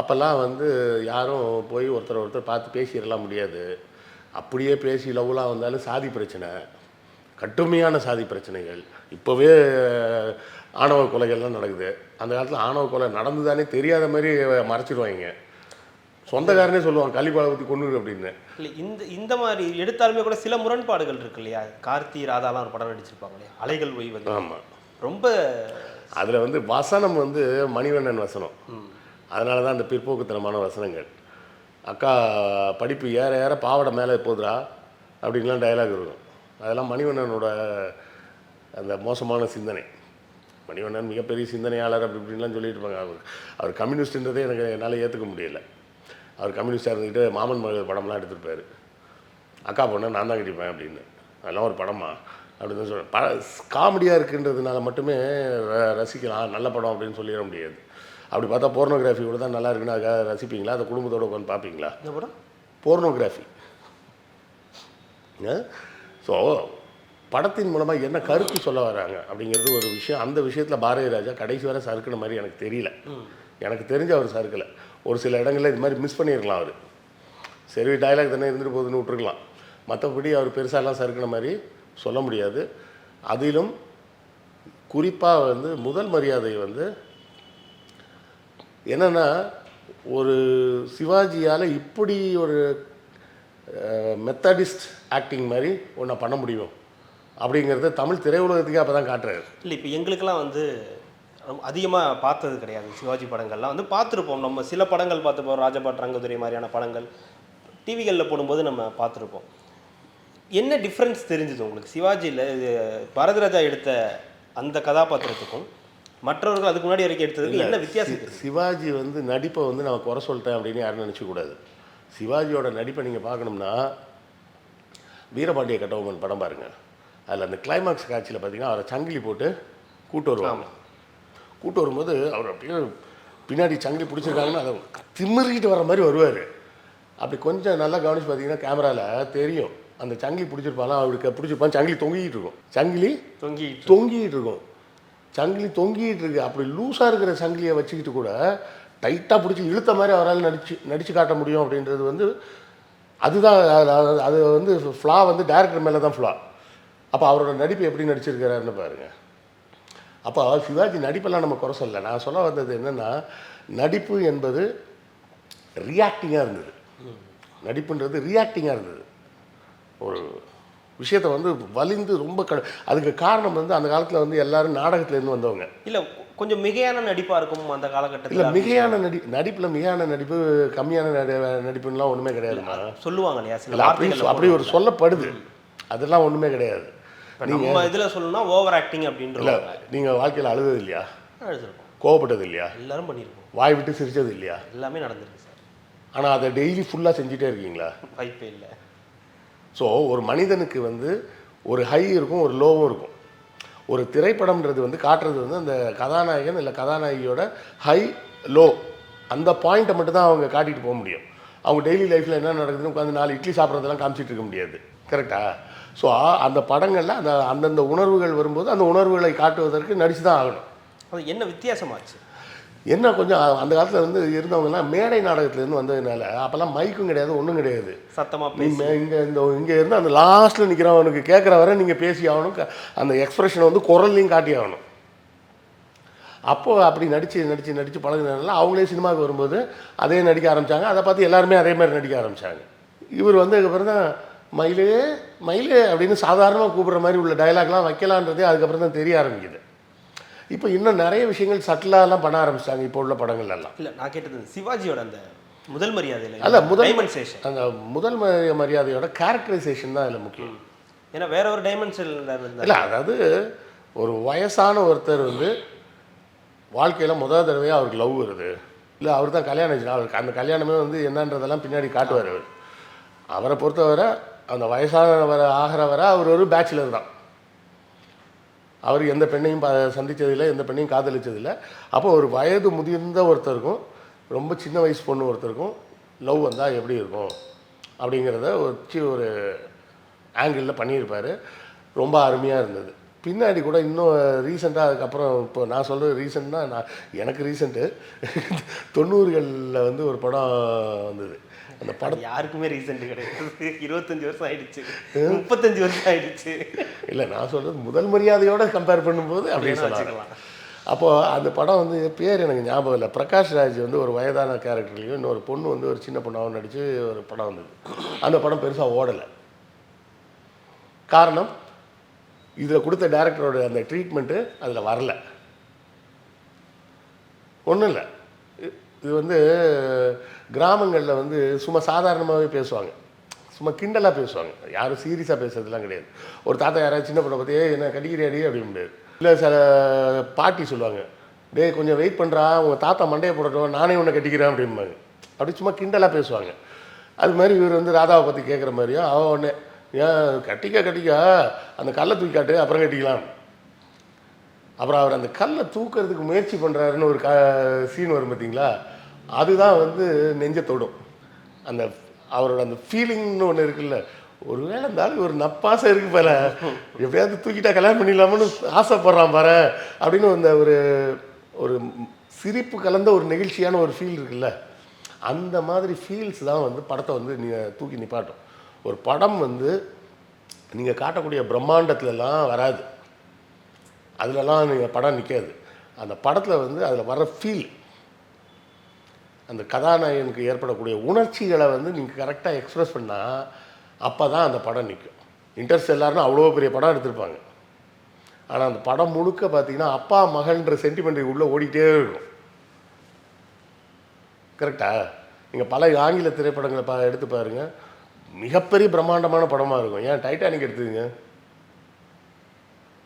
அப்போல்லாம் வந்து யாரும் போய் ஒருத்தர் ஒருத்தர் பார்த்து பேசிடலாம் முடியாது. அப்படியே பேசி லவ்லாம் வந்தாலும் சாதி பிரச்சனை. கடுமையான சாதி பிரச்சனைகள். இப்போவே ஆணவ கொலைகள்லாம் நடக்குது. அந்த காலத்தில் ஆணவ கொலை நடந்துதானே தெரியாத மாதிரி மறைச்சிடுவாங்க சொந்தக்காரனே சொல்லுவான் கள்ளிப்பாலை ஊற்றி கொண்டு அப்படின்னு. இல்ல இந்த இந்த மாதிரி எடுத்தாலுமே கூட சில முரண்பாடுகள் இருக்கு இல்லையா? கார்த்தி ராதாலாம் ஒரு படம் நடிச்சிருப்பாங்க இல்லையா? அலைகள் ஓய் வந்து ஆமாம் ரொம்ப அதில் வந்து வசனம் வந்து மணிவண்ணன் வசனம். அதனால தான் அந்த பிற்போக்குத்தனமான வசனங்கள். அக்கா படிப்பு ஏற ஏற பாவடை மேலே போகுதுடா அப்படின்லாம் டயலாக் இருக்கும். அதெல்லாம் மணிவண்ணனோட அந்த மோசமான சிந்தனை. மணிவண்ணன் மிகப்பெரிய சிந்தனையாளர் அப்படி இப்படின்லாம் சொல்லிட்டு இருப்பாங்க அவர் அவர் கம்யூனிஸ்ட்ன்றதே எனக்கு என்னால் ஏற்றுக்க முடியல. அவர் கம்யூனிஸ்டாக இருந்துக்கிட்டு மாமன் மகள் படம்லாம் எடுத்திருப்பாரு. அக்கா பொண்ணை நான் தான் கட்டிப்பேன் அப்படின்னு. அதெல்லாம் ஒரு படமா? அப்படின்னு சொல்கிறேன் ப காமெடியாக இருக்குன்றதுனால மட்டுமே ரசிக்கலாம். நல்ல படம் அப்படின்னு சொல்லிட முடியாது. அப்படி பார்த்தா போர்னோகிராஃபி கூட தான் நல்லா இருக்குன்னு அதுக்காக ரசிப்பீங்களா? அதை குடும்பத்தோட உட்காந்து பார்ப்பீங்களா? இந்த படம்? போர்னோகிராஃபி. ஸோ படத்தின் மூலமாக என்ன கருத்து சொல்ல வராங்க அப்படிங்கிறது ஒரு விஷயம். அந்த விஷயத்தில் பாரதி ராஜா கடைசி வரை சறுக்குன மாதிரி எனக்கு தெரியல. எனக்கு தெரிஞ்ச அவர் சறுக்கலை. ஒரு சில இடங்களில் இது மாதிரி மிஸ் பண்ணியிருக்கலாம் அவர். சரி டயலாக் தானே இருந்துட்டு போகுதுன்னு விட்டுருக்கலாம். மற்றபடி அவர் பெருசாலாம் சறுக்கிற மாதிரி சொல்ல முடியாது. அதிலும் குறிப்பாக வந்து முதல் மரியாதை வந்து என்னென்னா ஒரு சிவாஜியால் இப்படி ஒரு மெத்தடிஸ்ட் ஆக்டிங் மாதிரி ஒன்றை பண்ண முடியும். அப்படிங்கிறத தமிழ் திரையுலகத்துக்கே அப்போ தான் காட்டுறாரு. இல்லை இப்போ எங்களுக்கெல்லாம் வந்து அதிகமாக பார்த்தது கிடையாது. சிவாஜி படங்கள்லாம் வந்து பார்த்துருப்போம். நம்ம சில படங்கள் பார்த்துப்போம் ராஜபாட் ரங்கதுரை மாதிரியான படங்கள். டிவிகளில் போடும்போது நம்ம பார்த்துருப்போம். என்ன டிஃப்ரென்ஸ் தெரிஞ்சுது உங்களுக்கு? சிவாஜியில் பாரதிராஜா எடுத்த அந்த கதாபாத்திரத்துக்கும் மற்றவர்கள் அதுக்கு முன்னாடி வரைக்கும் எடுத்ததுக்கு என்ன வித்தியாசம் சிவாஜி வந்து நடிப்பை வந்து நான் குறை சொல்லிட்டேன் அப்படின்னு யாரும் நினச்சக்கூடாது சிவாஜியோட நடிப்பை நீங்கள் பார்க்கணும்னா வீரபாண்டிய கட்டபொம்மன் படம் பாருங்க. அதில் அந்த கிளைமாக்ஸ் காட்சியில் பார்த்தீங்கன்னா அவரை சங்கிலி போட்டு கூட்டு வருவாங்க. கூட்டு வரும்போது அவர் அப்படியே பின்னாடி சங்கிலி பிடிச்சிருக்காங்கன்னா அதை திமிறிக்கிட்டு வர மாதிரி வருவார். அப்படி கொஞ்சம் நல்லா கவனிச்சு பார்த்தீங்கன்னா கேமராவில் தெரியும். அந்த சங்கிலி பிடிச்சிருப்பாங்க அவருக்கு பிடிச்சிருப்பான் சங்கிலி தொங்கிக்கிட்டு இருக்கும். சங்கிலி தொங்கி தொங்கிட்டு இருக்கும். சங்கிலி தொங்கிட்டு இருக்கு. அப்படி லூஸாக இருக்கிற சங்கிலியை வச்சுக்கிட்டு கூட டைட்டாக பிடிச்சி இழுத்த மாதிரி அவரால் நடிச்சு நடிச்சு காட்ட முடியும் அப்படின்றது வந்து அதுதான் அது- அது- அது வந்து ஃப்ளா வந்து டேரக்டர் மேலே தான் ஃப்ளா அப்போ அவரோட நடிப்பு எப்படி நடிச்சிருக்கிறாருன்னு பாருங்க. அப்போ சிவாஜி நடிப்பெல்லாம் நம்ம குறை சொல்லல. நான் சொல்ல வந்தது என்னென்னா நடிப்பு என்பது ரியாக்டிங்காக இருந்தது. நடிப்புன்றது ரியாக்டிங்காக இருந்தது. ஒரு விஷயத்தை வந்து வலிந்து ரொம்ப க அதுக்கு காரணம் வந்து அந்த காலத்தில் வந்து எல்லாரும் நாடகத்துலேருந்து வந்தவங்க. இல்லை கொஞ்சம் மிகையான நடிப்பாக இருக்கும் அந்த இல்லை காலகட்டத்தில் மிகையான நடி நடிப்பில் மிகையான நடிப்பு கம்மியான நடி நடிப்புலாம் ஒன்றுமே கிடையாதுமா சொல்லுவாங்க இல்லையா சில இல்லை அப்படி ஒரு சொல்லப்படுது. அதெல்லாம் ஒன்றுமே கிடையாது. நம்ம இதில் சொல்லணும்னா ஓவர் ஆக்டிங் அப்படின்ற நீங்கள் வாழ்க்கையில் அழுதது இல்லையா எழுதிருக்கோம் கோவப்பட்டது இல்லையா எல்லாரும் பண்ணியிருக்கோம் வாய் விட்டு சிரிச்சது இல்லையா எல்லாமே நடந்திருக்கு சார். ஆனால் அதை டெய்லி ஃபுல்லாக செஞ்சுட்டே இருக்கீங்களா? வாய்ப்பே இல்லை. ஸோ ஒரு மனிதனுக்கு வந்து ஒரு ஹை இருக்கும் ஒரு லோவும் இருக்கும். ஒரு திரைப்படம்ன்றது வந்து காட்டுறது வந்து அந்த கதாநாயகன் இல்லை கதாநாயகியோட ஹை லோ அந்த பாயிண்ட்டை மட்டும் தான் அவங்க காட்டிட்டு போக முடியும். அவங்க டெய்லி லைஃப்பில் என்ன நடக்குதுன்னு உட்காந்து நாலு இட்லி சாப்பிட்றதெல்லாம் காமிச்சிட்டு இருக்க முடியாது. கரெக்டா ஸோ அந்த படங்களில் அந்த அந்தந்த உணர்வுகள் வரும்போது அந்த உணர்வுகளை காட்டுவதற்கு நடிச்சு தான் ஆகணும். அது என்ன வித்தியாசமாச்சு? என்ன கொஞ்சம் அந்த காலத்தில் வந்து இருந்தவங்கலாம் மேடை நாடகத்துலேருந்து வந்ததுனால அப்போல்லாம் மைக்கும் கிடையாது ஒன்றும் கிடையாது. சத்தமா நீ பேசி. மே- இங்க இந்த இங்கே இருந்து அந்த லாஸ்ட்டில் நிற்கிறவனுக்கு கேட்குற வரை நீங்கள் பேசி ஆகணும் அந்த எக்ஸ்பிரஷனை வந்து குரல்லையும் காட்டி ஆகணும். அப்போ அப்படி நடித்து நடித்து நடித்து பழகினால அவங்களே சினிமாவுக்கு வரும்போது அதே நடிக்க ஆரம்பித்தாங்க அதை பார்த்து எல்லாருமே அதே மாதிரி நடிக்க ஆரம்பித்தாங்க இவர் வந்ததுக்கப்புறம் தான் மயிலே மயிலே அப்படின்னு சாதாரணமாக கூப்பிடுற மாதிரி உள்ள டயலாக்லாம் வைக்கலான்றதே அதுக்கப்புறம் தான் தெரிய ஆரம்பிக்குது. இப்போ இன்னும் நிறைய விஷயங்கள் சட்டிலாலாம் பண்ண ஆரம்பிச்சிட்டாங்க இப்போ உள்ள படங்கள் எல்லாம் இல்ல நான் கேட்டது சிவாஜியோட அந்த முதல் மரியாதையில அல்ல முதல் அந்த முதல் மரியாதையோட கேரக்டரைசேஷன் தான் அதில் முக்கியம். ஏன்னா வேற ஒரு டைமென்ஷன்ல இருந்தா இல்லை அதாவது ஒரு வயசான ஒருத்தர் வந்து வாழ்க்கையில் முதல் தடவையாக அவருக்கு லவ் வருது. இல்லை அவர் தான் கல்யாணம் அவருக்கு அந்த கல்யாணமே வந்து என்னன்றதெல்லாம் பின்னாடி காட்டுவார் அவர். அவரை பொறுத்தவரை அந்த வயசானவரை ஆகிறவரை அவர் ஒரு பேச்சுலர் தான். அவர் எந்த பெண்ணையும் ப- எந்த பெண்ணையும் காதலிச்சதில்லை. அப்போ ஒரு வயது முதிர்ந்த ஒருத்தருக்கும் ரொம்ப சின்ன வயசு பொண்ணு ஒருத்தருக்கும் லவ் வந்தால் எப்படி இருக்கும்? அப்படிங்கிறத வச்சு ஒரு ஆங்கிளில் பண்ணியிருப்பார். ரொம்ப அருமையாக இருந்தது. பின்னாடி கூட இன்னும் ரீசெண்டாக அதுக்கப்புறம் இப்போ நான் சொல்கிறது ரீசெண்ட்னா நான் எனக்கு ரீசெண்ட்டு தொண்ணூறுகளில் வந்து ஒரு படம் வந்தது. அந்த படம் யாருக்குமே ரீசெண்ட் கிடையாது. இருபத்தஞ்சு வருஷம் ஆயிடுச்சு. முப்பத்தஞ்சு வருஷம் ஆயிடுச்சு. இல்லை நான் சொல்கிறது முதல் மரியாதையோட கம்பேர் பண்ணும்போது அப்படின்னு சொல்லலாம் அப்போது அந்த படம் வந்து பேர் எனக்கு ஞாபகம் இல்லை. பிரகாஷ் ராஜ் வந்து ஒரு வயதான கேரக்டர்லையும் இன்னொரு பொண்ணு வந்து ஒரு சின்ன பொண்ணாகவும் நடித்து ஒரு படம் வந்தது. அந்த படம் பெருசாக ஓடலை. காரணம் இதில் கொடுத்த டேரக்டரோட அந்த ட்ரீட்மெண்ட்டு அதில் வரல. ஒன்றும் இல்லை. இது வந்து கிராமங்களில் வந்து சும்மா சாதாரணமாகவே பேசுவாங்க. சும்மா கிண்டலாக பேசுவாங்க. யாரும் சீரியஸாக பேசுறதுலாம் கிடையாது. ஒரு தாத்தா யாராவது சின்ன பொண்ணை பற்றி என்ன கடிக்கிறாடி அப்படின்னு முடியாது. இல்லை சில பாட்டி சொல்லுவாங்க. டேய் கொஞ்சம் வெயிட் பண்ணுறா உங்கள் தாத்தா மண்டையை போடட்டும். நானே உன்னை கட்டிக்கிறேன் அப்படிம்பாங்க. அப்படி சும்மா கிண்டலாக பேசுவாங்க. அது மாதிரி இவர் வந்து ராதாவை பற்றி கேட்குற மாதிரியும் அவன் ஒன்று ஏன் கட்டிக்க கட்டிக்க. அந்த கல்லை தூக்கி காட்டு அப்புறம் கட்டிக்கலாம். அப்புறம் அவர் அந்த கல்லை தூக்கிறதுக்கு முயற்சி பண்ணுறாருன்னு ஒரு க சீன் வரும் பார்த்தீங்களா அதுதான் வந்து நெஞ்சை தொடும். அந்த அவரோட அந்த ஃபீலிங்னு ஒன்று இருக்குல்ல ஒருவேளை இந்த ஆளு ஒரு நப்பாசை இருக்கு போல எப்படியாவது தூக்கிட்டா கல்யாணம் பண்ணிடலாம்னு ஆசைப்படுறான் பாரு அப்படின்னு அந்த ஒரு ஒரு சிரிப்பு கலந்த ஒரு நெகிழ்ச்சியான ஒரு ஃபீல் இருக்குல்ல அந்த மாதிரி ஃபீல்ஸ் தான் வந்து படத்தை வந்து நீங்கள் தூக்கி நிப்பாட்டும். ஒரு படம் வந்து நீங்கள் காட்டக்கூடிய பிரம்மாண்டத்துலலாம் வராது. அதுலலாம் நீங்கள் படம் நிற்காது அந்த படத்தில் வந்து அதில் வர ஃபீல் அந்த கதாநாயகனுக்கு ஏற்படக்கூடிய உணர்ச்சிகளை வந்து நீங்கள் கரெக்டாக எக்ஸ்பிரஸ் பண்ணால் அப்போ தான் அந்த படம் நிற்கும் இன்டர்ஸ்டெல்லார்னு அவ்வளோ பெரிய படம் எடுத்திருப்பாங்க. ஆனால் அந்த படம் முழுக்க பார்த்தீங்கன்னா அப்பா மகன்ற சென்டிமெண்ட் உள்ளே ஓடிக்கிட்டே இருக்கும். கரெக்டா நீங்கள் பல ஆங்கில திரைப்படங்களை பா எடுத்து பாருங்கள் மிகப்பெரிய பிரம்மாண்டமான படமாக இருக்கும். ஏன் டைட்டானிக் எடுத்துங்க?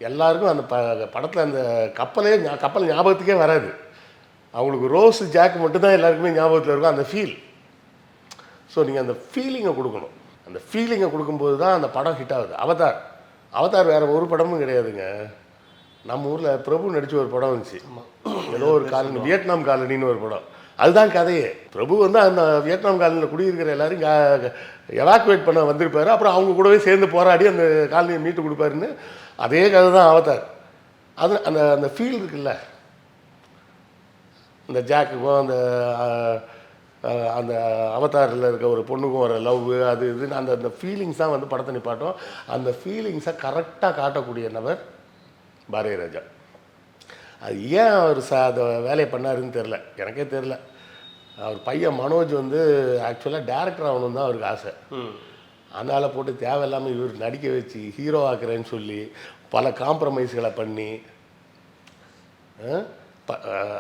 எல்லாருக்கும் அந்த ப படத்தில் அந்த கப்பலே கப்பல் ஞாபகத்துக்கே வராது. அவங்களுக்கு ரோஸ் ஜாக் மட்டும்தான் எல்லாருக்குமே ஞாபகத்தில் இருக்கும் அந்த ஃபீல் ஸோ நீங்கள் அந்த ஃபீலிங்கை கொடுக்கணும். அந்த ஃபீலிங்கை கொடுக்கும்போது தான் அந்த படம் ஹிட் ஆகுது. அவதார் அவதார் வேறு ஒரு படமும் கிடையாதுங்க. நம்ம ஊரில் பிரபு நடிச்ச ஒரு படம் வந்துச்சு. ஏதோ ஒரு காலனி வியட்நாம் காலனின்னு ஒரு படம். அதுதான் கதையே. பிரபு வந்து அந்த வியட்நாம் காலனியில் குடியிருக்கிற எல்லாரும் எவாக்குவேட் பண்ண வந்திருப்பாரு. அப்புறம் அவங்க கூடவே சேர்ந்து போராடி அந்த காலனியை மீட்டு கொடுப்பாருன்னு அதே கதை தான் அவதார் அது அந்த அந்த ஃபீல் இருக்குல்ல. அந்த ஜாக்குக்கும் அந்த அந்த அவதாரில் இருக்க ஒரு பொண்ணுக்கும் வர லவ் அது இதுன்னு அந்த அந்த ஃபீலிங்ஸ் தான் வந்து படத்தை நிப்பாட்டும். அந்த ஃபீலிங்ஸை கரெக்டாக காட்டக்கூடிய நபர் பாரதிய ராஜா அது ஏன் அவர் ச அந்த வேலையை பண்ணாருன்னு தெரில எனக்கே தெரில அவர் பையன் மனோஜ் வந்து ஆக்சுவலாக டேரக்டர் ஆகணும்னு தான் அவருக்கு ஆசை. அதனால் போட்டு தேவையில்லாமல் இவர் நடிக்க வச்சு ஹீரோ ஆக்குறேன்னு சொல்லி பல காம்ப்ரமைஸ்களை பண்ணி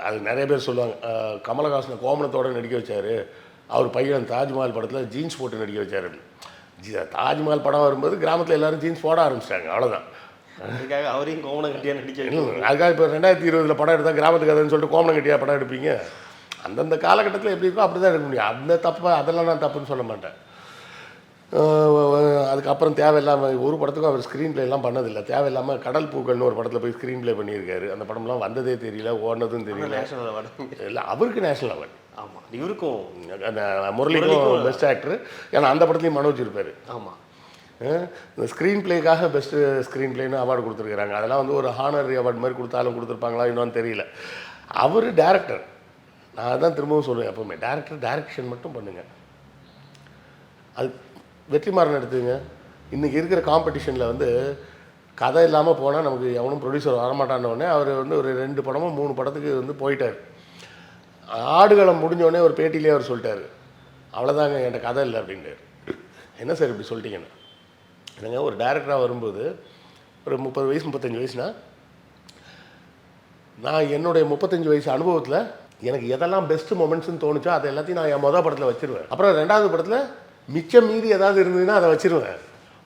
அது நிறைய பேர் சொல்லுவாங்க. கமலஹாசனை கோமணத்தோட நடிக்க வச்சாரு. அவர் பையன் தாஜ்மஹால் படத்தில் ஜீன்ஸ் போட்டு நடிக்க வச்சாரு. ஜி- தாஜ்மஹால் படம் வரும்போது கிராமத்தில் எல்லாரும் ஜீன்ஸ் போட ஆரம்பிச்சிட்டாங்க. அவ்வளோதான் அதுக்காக அவரையும் கோவணம் கட்டியா நடிக்க. அதுக்காக இப்போ ரெண்டாயிரத்தி இருபதில் படம் எடுத்தால் கிராமத்து கதைன்னு சொல்லிட்டு கோமணம் கட்டியா படம் எடுப்பீங்க? அந்தந்த காலகட்டத்தில் எப்படி இருக்கோ அப்படி தான் எடுக்க முடியும். அந்த தப்பு அதெல்லாம் நான் தப்புன்னு சொல்ல மாட்டேன். அதுக்கப்புறம் தேவையில்லாமல் ஒரு படத்துக்கும் அவர் ஸ்க்ரீன் எல்லாம் பண்ணதில்லை. தேவையில்லாமல் கடல் பூக்கள்னு ஒரு படத்தில் போய் ஸ்க்ரீன் ப்ளே பண்ணியிருக்காரு. அந்த படம்லாம் வந்ததே தெரியல ஓடினதும் தெரியல. நேஷனல் அவார்டு இல்லை அவருக்கு நேஷனல் அவார்டு ஆமா இவருக்கும். முரளிக்கும் பெஸ்ட் ஆக்டர் ஏன்னா அந்த படத்துலையும் மனோஜ் இருப்பார். ஆமா. இந்த ஸ்க்ரீன் பிளேக்காக பெஸ்ட்டு ஸ்க்ரீன் பிளேன்னு அவார்டு கொடுத்துருக்குறாங்க. அதெல்லாம் வந்து ஒரு ஹானர் அவார்டு மாதிரி கொடுத்தாலும் கொடுத்துருப்பாங்களா இன்னும் தெரியல. அவர் டேரக்டர் நான் தான் திரும்பவும் சொல்லுவேன் எப்பவுமே. டேரக்டர் டைரக்ஷன் மட்டும் பண்ணுங்க. அது வெற்றிமாறன் எடுத்துங்க இன்றைக்கி இருக்கிற காம்படிஷனில் வந்து கதை இல்லாமல் போனால் நமக்கு எவனும் ப்ரொடியூசர் வரமாட்டான அவர் வந்து ஒரு ரெண்டு படமோ மூணு படத்துக்கு வந்து போயிட்டார். ஆடுகளம் முடிஞ்சோடனே ஒரு பேட்டியிலே அவர் சொல்லிட்டார். அவ்வளோதாங்க என்கிட்ட கதை இல்லை அப்படின்ட்டு என்ன சார் இப்படி சொல்லிட்டீங்கன்னு? என்னங்க ஒரு டேரக்டராக வரும்போது ஒரு முப்பது வயசு முப்பத்தஞ்சு வயசுனா நான் என்னுடைய முப்பத்தஞ்சு வயசு அனுபவத்தில் எனக்கு எதெல்லாம் பெஸ்ட் மொமெண்ட்ஸ்னு தோணுச்சோ அதை எல்லாத்தையும் நான் என் மொதல் படத்தில் வச்சிருவேன். அப்புறம் ரெண்டாவது படத்தில் மிச்சம் மீதி ஏதாவது இருந்ததுன்னா அதை வச்சிருவேன்.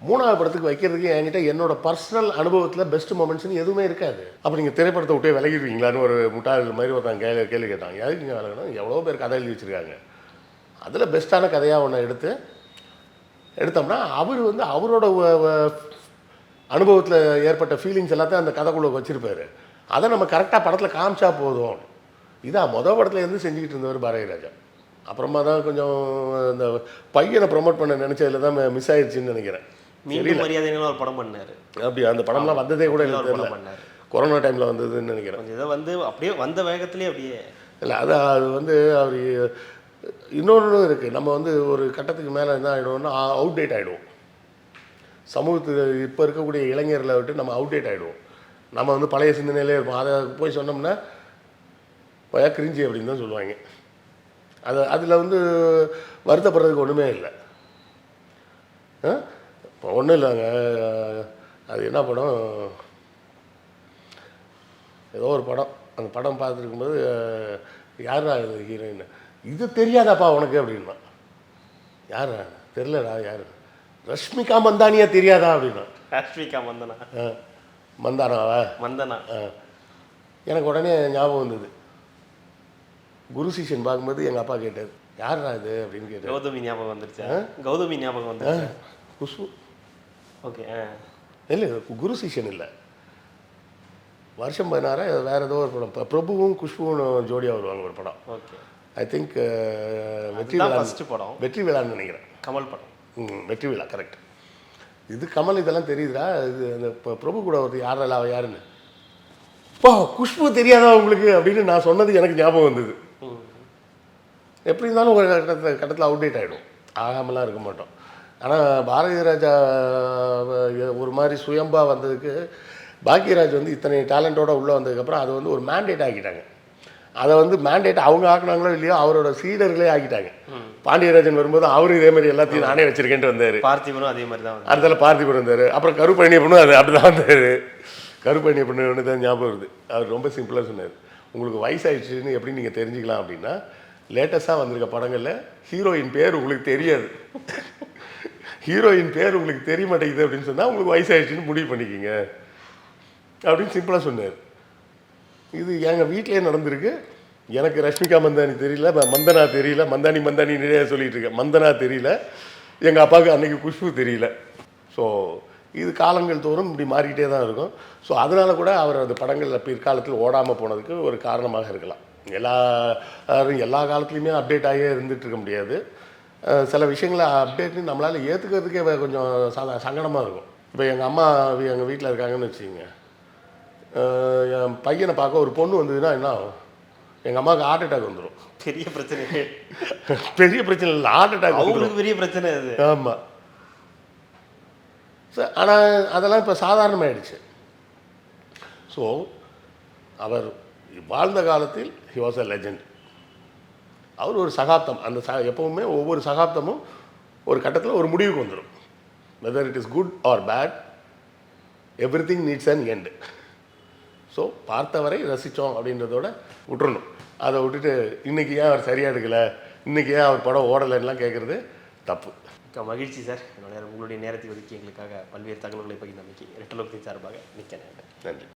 மூணாவது படத்துக்கு வைக்கிறதுக்கு என்கிட்ட என்னோட பர்சனல் அனுபவத்தில் பெஸ்ட் மொமெண்ட்ஸ்னு எதுவுமே இருக்காது. அப்போ நீங்கள் திரைப்படத்தை விட்டே விலகிடுவீங்களான்னு ஒரு முட்டாள் மாதிரி ஒருத்தன் கேள்வி கேள்வி கேட்டான். எதுக்கு நீங்கள் விலகணும்? எவ்வளோ பேர் கதை எழுதி வச்சுருக்காங்க? அதில் பெஸ்ட்டான கதையாக ஒன்று எடுத்து எடுத்தோம்னா அவர் வந்து அவரோட அனுபவத்தில் ஏற்பட்ட ஃபீலிங்ஸ் எல்லாத்தையும் அந்த கதைக்குள்ளே வச்சுருப்பாரு. அதை நம்ம கரெக்டாக படத்தில் காமிச்சா போதும். இதான் மொதல் படத்துலேருந்து செஞ்சுக்கிட்டு இருந்தவர் பாரதி அப்புறமா தான் கொஞ்சம் இந்த பையனை ப்ரொமோட் பண்ண நினச்சதுல தான் மிஸ் ஆயிடுச்சுன்னு நினைக்கிறேன். மீண்டும் மரியாதைன்னு ஒரு படம் பண்ணாரு. அப்படி அந்த படம்லாம் வந்ததே கூட எனக்கு தெரியல. பண்ணாரு. கொரோனா டைமில் வந்ததுன்னு நினைக்கிறேன். இதை வந்து அப்படியே வந்த வேகத்திலே அப்படியே. இல்லை அது அது வந்து அவர் இன்னொன்று இருக்குது நம்ம வந்து ஒரு கட்டத்துக்கு மேலே என்ன ஆகிடுவோம்னா அவுடேட் ஆகிடுவோம் சமூகத்துக்கு இப்போ இருக்கக்கூடிய இளைஞர்களை விட்டு நம்ம அவுடேட் ஆகிடுவோம் நம்ம வந்து பழைய சிந்தனையிலே இருப்போம். அதை போய் சொன்னோம்னா பயா கிரிஞ்சி அப்படின்னு தான் சொல்லுவாங்க. அது அதில் வந்து வருத்தப்படுறதுக்கு ஒன்றுமே இல்லை. இப்போ ஒன்றும் இல்லைங்க. அது என்ன படம்? ஏதோ ஒரு படம். அந்த படம் பார்த்துருக்கும்போது யாரா இது ஹீரோயின்? இது தெரியாதாப்பா உனக்கு அப்படின்னா. யாரா தெரிலடா யார்? ரஷ்மிகா மந்தானியா தெரியாதா அப்படின்னா. ராஷ்மிகா மந்தனா? ஆ, மந்தானாவா? மந்தனா. ஆ. எனக்கு உடனே ஞாபகம் வந்தது. குரு சிஷ்யன் பார்க்கும்போது எங்கள் அப்பா கேட்டார் யாரா இது? அப்படின்னு கேட்டார். கௌதமி ஞாபகம் வந்துருச்சா? கௌதமி ஞாபகம் வந்துருச்சா? குஷ்பு. ஓகே இல்லை குரு சிஷ்யன் இல்லை. வருஷம் பதினாறு வேறு ஏதோ ஒரு படம். பிரபுவும் குஷ்புவும் ஜோடியாக வருவாங்க ஒரு படம். ஓகே. ஐ திங்க் வெற்றி விழா படம். வெற்றி விழான்னு நினைக்கிறேன். கமல் படம். ம், வெற்றி விழா கரெக்ட் இது கமல் இதெல்லாம் தெரியுதுடா. இது அந்த பிரபு கூட ஒரு யாரெல்லாம் யாருன்னு. பா குஷ்பு தெரியாதா உங்களுக்கு? அப்படின்னு நான் சொன்னது எனக்கு ஞாபகம் வந்தது. எப்படி இருந்தாலும் ஒரு கட்டத்தில் கட்டத்தில் அவுடேட் ஆகிடும் ஆகாமலாம் இருக்க மாட்டோம். ஆனால் பாரதி ராஜா ஒரு மாதிரி சுயம்பா வந்ததுக்கு பாக்யராஜ் வந்து இத்தனை டேலண்ட்டோட உள்ளே வந்ததுக்கப்புறம் அதை வந்து ஒரு மேண்டேட் ஆக்கிட்டாங்க. அதை வந்து மேண்டேட் அவங்க ஆக்குனாங்களோ இல்லையோ அவரோட சீடர்களே ஆக்கிட்டாங்க. பாண்டியராஜன் வரும்போது அவரும் இதே மாதிரி எல்லாத்தையும் நானே வச்சிருக்கேன்ட்டு வந்தார். பார்த்திபனும் அதே மாதிரி தான் அடுத்தால பார்த்திபன் வந்தார். அப்புறம் கருப்பழனியப்பனும் அது அப்படி தான் வந்தார் கருப்பழனியப்பண்ணு தான் ஞாபகம் வருது. அவர் ரொம்ப சிம்பிளாக சொன்னார். உங்களுக்கு வயசாயிடுச்சுன்னு எப்படி நீங்கள் தெரிஞ்சுக்கலாம் அப்படின்னா லேட்டஸ்ட்டாக வந்திருக்க படங்களில் ஹீரோயின் பேர் உங்களுக்கு தெரியாது. ஹீரோயின் பேர் உங்களுக்கு தெரிய மாட்டேங்குது அப்படின்னு சொன்னால் உங்களுக்கு வயசாயிடுச்சுன்னு முடிவு பண்ணிக்கிங்க. அப்படின்னு சிம்பிளாக சொன்னார். இது எங்கள் வீட்டிலே நடந்திருக்கு. எனக்கு ரஷ்மிகா மந்தானி தெரியல மந்தனா தெரியல மந்தானி மந்தானி நிறைய சொல்லிகிட்டு இருக்கேன். மந்தனா தெரியல எங்கள் அப்பாவுக்கு அன்றைக்கி குஷ்பு தெரியல. ஸோ இது காலங்கள் தோறும் இப்படி மாறிக்கிட்டே தான் இருக்கும். ஸோ அதனால் கூட அவர் அந்த படங்களில் பிற்காலத்தில் ஓடாமல் போனதுக்கு ஒரு காரணமாக இருக்கலாம். எல்லா யாரும் எல்லா காலத்துலேயுமே அப்டேட் ஆகியே இருந்துட்டு இருக்க முடியாது. சில விஷயங்களை அப்டேட் நம்மளால் ஏற்றுக்கிறதுக்கே கொஞ்சம் சங்கடமாக இருக்கும். இப்போ எங்கள் அம்மா எங்கள் வீட்டில் இருக்காங்கன்னு வச்சுக்கோங்க. என் பையனை பார்க்க ஒரு பொண்ணு வந்ததுன்னா என்ன ஆகும்? எங்கள் அம்மாவுக்கு ஹார்ட் அட்டாக் வந்துடும் பெரிய பிரச்சனை. பெரிய பிரச்சனை இல்லை ஹார்ட் அட்டாக் அவங்களுக்கு பெரிய பிரச்சனை அது. ஆமாம் சார் ஆனால் அதெல்லாம் இப்போ சாதாரணமாயிடுச்சு. ஸோ அவர் வாழ்ந்த காலத்தில் ஹி வாஸ் அ லெஜண்ட் அவர் ஒரு சகாப்தம். அந்த ச எப்பவுமே ஒவ்வொரு சகாப்தமும் ஒரு கட்டத்தில் ஒரு முடிவுக்கு வந்துடும் whether it is good or bad everything needs an end so பார்த்தவரை ரசித்தோம் அப்படின்றதோட விட்டுறணும். அதை விட்டுட்டு இன்னைக்கு ஏன் அவர் சரியாக எடுக்கலை? இன்னைக்கு ஏன் அவர் படம் ஓடலைன்னுலாம் கேட்குறது தப்பு. மகிழ்ச்சி சார். என்னோட உங்களுடைய நேரத்தை ஒதுக்கி எங்களுக்காக பல்வேறு தகவல்களை பகிர்ந்தமைக்கு ரெட்டலோகத்தின் சார்பாக மிக்க நன்றி.